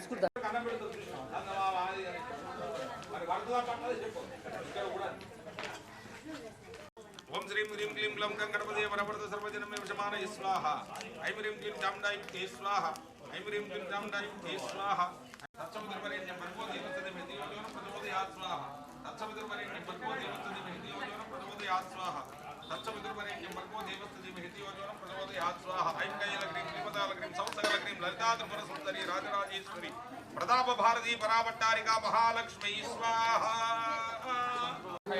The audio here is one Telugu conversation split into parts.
తీసుకుంటా ఓం శ్రీం హ్రీం క్లీం క్లం గణపతి వరవర్ధ సర్వజనమే విషమాన స్వాహ ఐం హ్రీం క్లీం చాముండాయి తే స్వాహ ఐం హ్రీం క్లీం చాముండాయి తే స్వాహ తత్సముద్రవరేణ్యం భర్గో దేవతది మెదియోజోన ప్రచోదయాత్ స్వాహ తత్సముద్రవరేణ్యం భర్గో దేవతది మెదియోజోన ప్రచోదయాత్ స్వాహ తత్సముద్రవరేణ్యం భర్గో దేవతది మెదియోజోన ప్రచోదయాత్ స్వాహ ఐం కైల క్లీం క్లీమతాల క్లీం సుందరి రాజరాజేశ్వరి ప్రతాప భారతి పరావట్టారికా మహాలక్ష్మీ స్వాహ!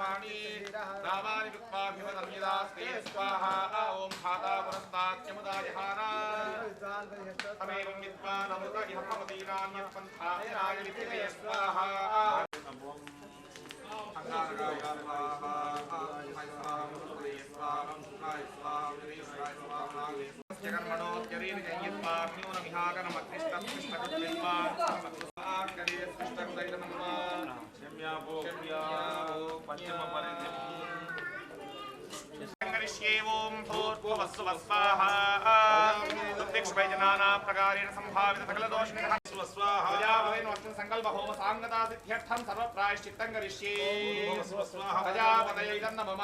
मनसो जपाणि रामानि कृत्वाभिमदन्यदास्ते स्वाहा ॐ खाता पुरस्ताच्यमुदायहारा तमेवं विद्वानमृत इह प्रमदीनान्यत्पन्थाय विद्यते स्वाहा ప్రకారేణ సంభావిత సకల దోష సంకల్ప హోమ సాంగతా సిద్ధ్యర్థం సర్వ ప్రాయశ్చిత్తం కరిష్యే ప్రజాపతయ ఇదన్న మమ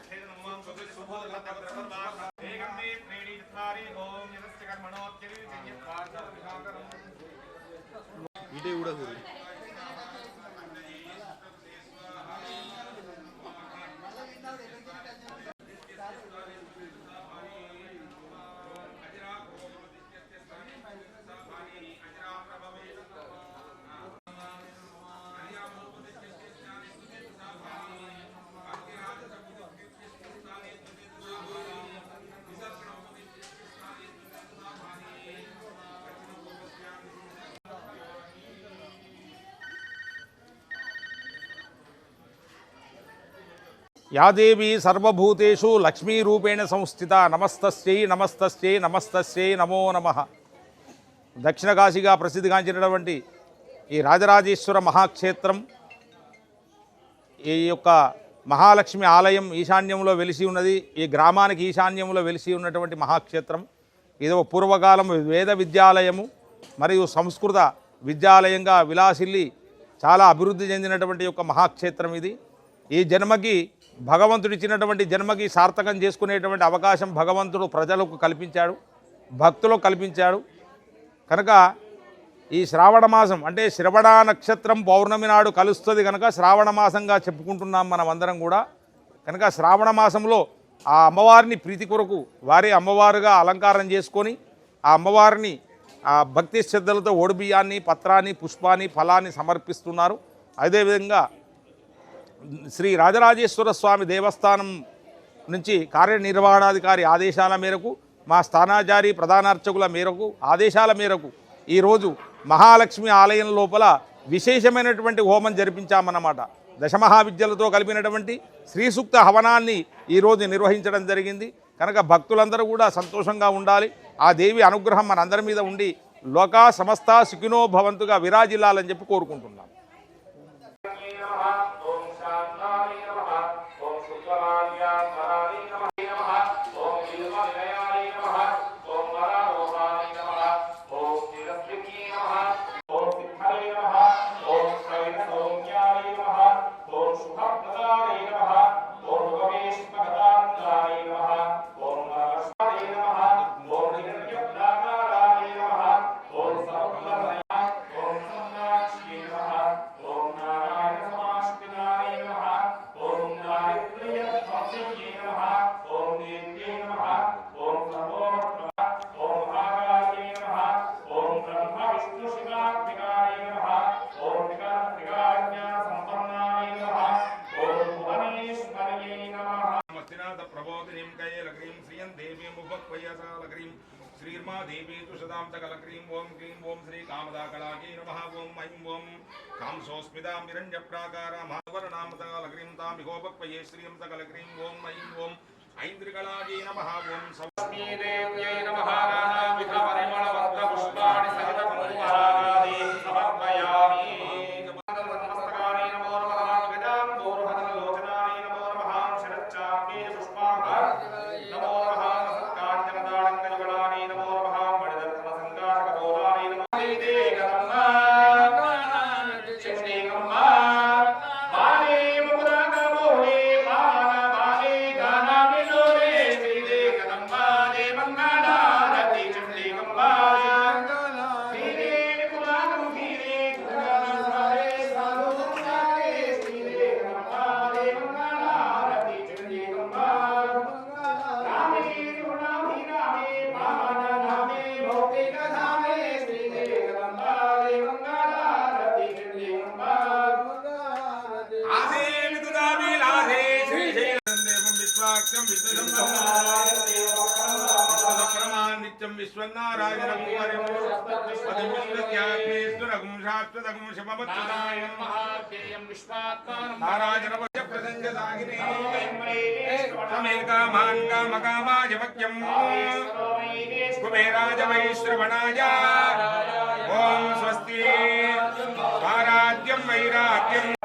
இடையூட యాదేవి సర్వభూతేషు లక్ష్మీరూపేణ సంస్థిత నమస్తస్యై నమస్తస్యై నమస్తస్యై నమో నమ. దక్షిణ కాశీగా ప్రసిద్ధిగాంచినటువంటి ఈ రాజరాజేశ్వర మహాక్షేత్రం ఈ యొక్క మహాలక్ష్మి ఆలయం ఈశాన్యంలో వెలిసి ఉన్నది ఈ గ్రామానికి ఈశాన్యంలో వెలిసి ఉన్నటువంటి మహాక్షేత్రం. ఇది ఒక పూర్వకాలం వేద విద్యాలయము మరియు సంస్కృత విద్యాలయంగా విలాసిల్లి చాలా అభివృద్ధి చెందినటువంటి యొక్క మహాక్షేత్రం ఇది. ఈ జన్మకి భగవంతుడు ఇచ్చినటువంటి జన్మకి సార్థకం చేసుకునేటువంటి అవకాశం భగవంతుడు ప్రజలకు కల్పించాడు భక్తులకు కల్పించాడు. కనుక ఈ శ్రావణ మాసం అంటే శ్రవణ నక్షత్రం పౌర్ణమి నాడు కలుస్తుంది కనుక శ్రావణ మాసంగా చెప్పుకుంటున్నాం మనం అందరం కూడా. కనుక శ్రావణ మాసంలో ఆ అమ్మవారిని ప్రీతి కొరకు వారి అమ్మవారుగా అలంకారం చేసుకొని ఆ అమ్మవారిని ఆ భక్తి శ్రద్ధలతో ఓడిబియ్యాన్ని పత్రాన్ని పుష్పాన్ని ఫలాన్ని సమర్పిస్తున్నారు. అదేవిధంగా శ్రీ రాజరాజేశ్వర స్వామి దేవస్థానం నుంచి కార్యనిర్వహణాధికారి ఆదేశాల మేరకు మా స్థానాచారి ప్రధానార్చకుల మేరకు ఆదేశాల మేరకు ఈరోజు మహాలక్ష్మి ఆలయం లోపల విశేషమైనటువంటి హోమం జరిపించామన్నమాట. దశమహావిద్యలతో కలిపినటువంటి శ్రీసూక్త హవనాన్ని ఈరోజు నిర్వహించడం జరిగింది. కనుక భక్తులందరూ కూడా సంతోషంగా ఉండాలి. ఆ దేవి అనుగ్రహం మనందరి మీద ఉండి లోకా సమస్త సుఖినో భవంతుగా విరాజిల్లాలని చెప్పి కోరుకుంటున్నాం. प्रबोधिनीं कैलग्रीं श्रियं देवीं का ये लग्रीम देवी मुफ्त पहिया था लग्रीम श्रीर मां नमः ॐ ऐं ॐ कांसोऽस्मितां सोस पिता मिरन श्रियं प्राकारा ॐ ऐं ॐ ऐन्द्रिकलाकी नमः ॐ सौ కామకామాయ మక్యం కుబేరాజ వైశ్రవణాయ ఓం స్వస్తి స్వారాజ్యం వైరాగ్యం